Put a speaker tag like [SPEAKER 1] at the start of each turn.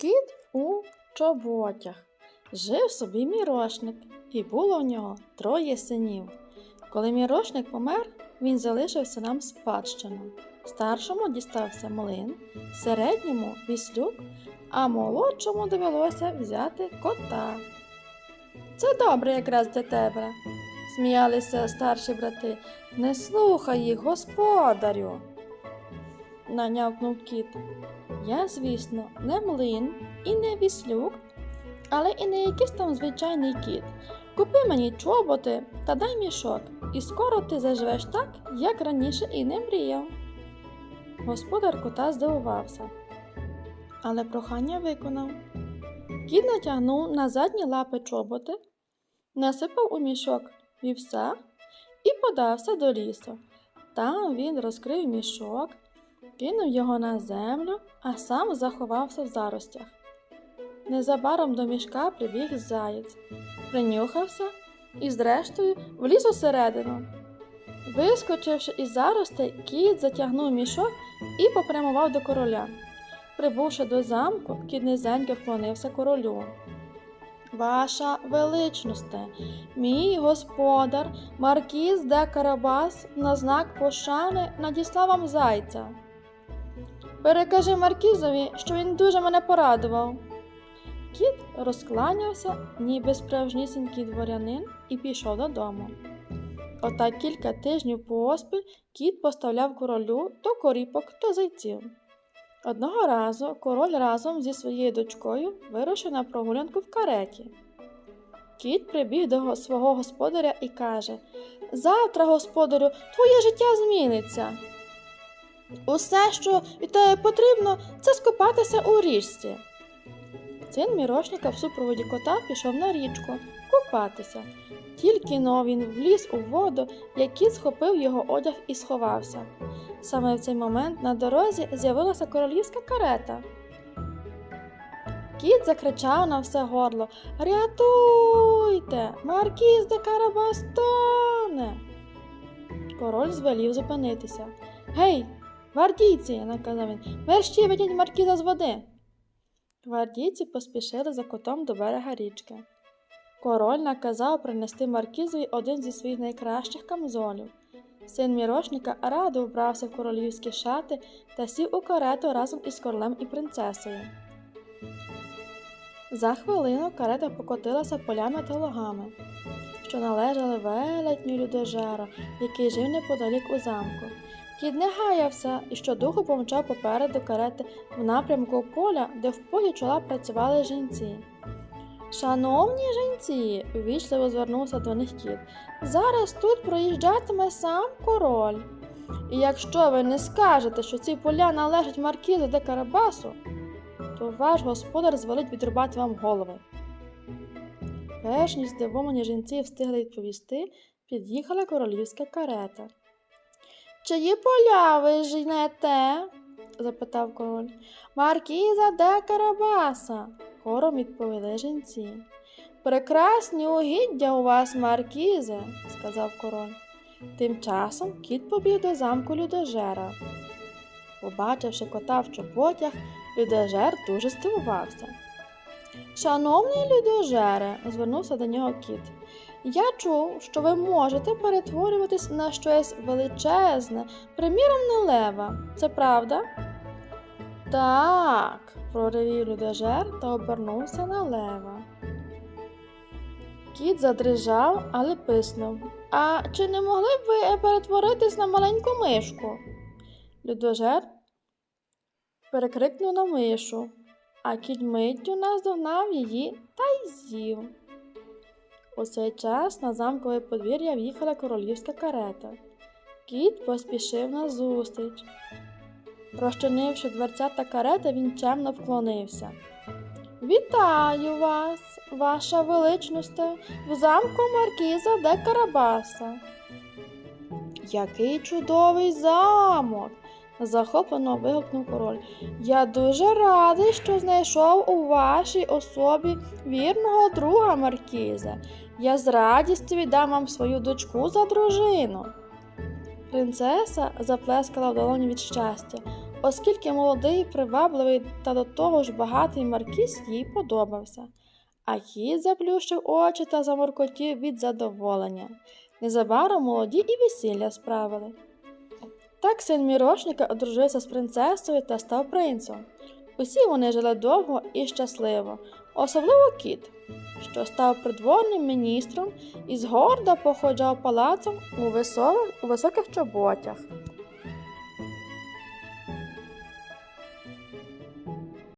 [SPEAKER 1] Кіт у чоботях. Жив собі мірошник, і було в нього троє синів. Коли мірошник помер, він залишився нам спадщину. Старшому дістався млин, середньому віслюк, а молодшому довелося взяти кота. Це добре якраз для тебе, сміялися старші брати. Не слухай їх, господарю. Нанявкнув кіт. Я, звісно, не млин і не віслюк, але і не якийсь там звичайний кіт. Купи мені чоботи та дай мішок, і скоро ти заживеш так, як раніше і не мріяв. Господар кота здивувався, але прохання виконав. Кіт натягнув на задні лапи чоботи, насипав у мішок вівса і подався до лісу. Там він розкрив мішок, кинув його на землю, а сам заховався в заростях. Незабаром до мішка прибіг заєць, принюхався і, зрештою, вліз усередину. Вискочивши із заростей, кіт затягнув мішок і попрямував до короля. Прибувши до замку, кіт низенько вклонився королю. Ваша величносте, мій господар, маркіз де Карабас на знак пошани надіслав вам зайця. Перекажи Маркізові, що він дуже мене порадував. Кіт розкланявся, ніби справжнісінький дворянин, і пішов додому. Отак кілька тижнів поспіль кіт поставляв королю то коріпок, то зайців. Одного разу король разом зі своєю дочкою вирушив на прогулянку в кареті. Кіт прибіг до свого господаря і каже Завтра, господарю, твоє життя зміниться. Усе, що від тебе потрібно, це скупатися у річці. Син мірошника в супроводі кота пішов на річку купатися. Тільки но він вліз у воду, як кіт схопив його одяг і сховався. Саме в цей момент на дорозі з'явилася королівська карета. Кіт закричав на все горло Рятуйте! Маркіз де Карабас тоне!» Король звелів зупинитися. Гей, гвардійці, наказав він, мерщі ведіть маркіза з води. Гвардійці поспішили за котом до берега річки. Король наказав принести маркізові один зі своїх найкращих камзолів. Син мірошника радо вбрався в королівські шати та сів у карету разом із королем і принцесою. За хвилину карета покотилася полями та лугами, що належали велетню людожера, який жив неподалік у замку. Кіт не гаявся і щодуху помчав попереду карети в напрямку поля, де в полі чола працювали жінці. Шановні жінці, ввічливо звернувся до них кіт. Зараз тут проїжджатиме сам король. І якщо ви не скажете, що ці поля належать маркізу де Карабасу, то ваш господар звелить відрубати вам голови. Перш ніж здивовані жінці встигли відповісти, під'їхала королівська карета. Чиї поля ви жнете? запитав король. Маркіза де Карабаса, хором відповіли жінці. Прекрасні угіддя у вас, Маркізе, сказав король. Тим часом кіт побіг до замку людожера. Побачивши кота в чоботях, людожер дуже здивувався. Шановний людожере, звернувся до нього кіт. Я чув, що ви можете перетворюватись на щось величезне, приміром на лева. Це правда? Так, проривів людожер та обернувся на лева. Кіт задрижав, але писнув. А чи не могли б ви перетворитись на маленьку мишку? Людожер перекрикнув на мишу, а кіт миттю наздогнав її та й з'їв. У цей час на замкове подвір'я в'їхала королівська карета. Кіт поспішив назустріч. Розчинивши дверцята карети, він чемно вклонився. Вітаю вас, ваша величність, в замку маркіза де Карабаса. Який чудовий замок! Захоплено вигукнув король. Я дуже радий, що знайшов у вашій особі вірного друга Маркіза. Я з радістю віддам вам свою дочку за дружину. Принцеса заплескала в долоні від щастя. оскільки молодий, привабливий та до того ж багатий маркіз їй подобався. А кіт заплющив очі та заморкотів від задоволення. Незабаром молоді і весілля справили. Так син мірошника одружився з принцесою та став принцем. Усі вони жили довго і щасливо, особливо кіт, що став придворним міністром і згорда походжав палацом у, високих, у високих чоботях.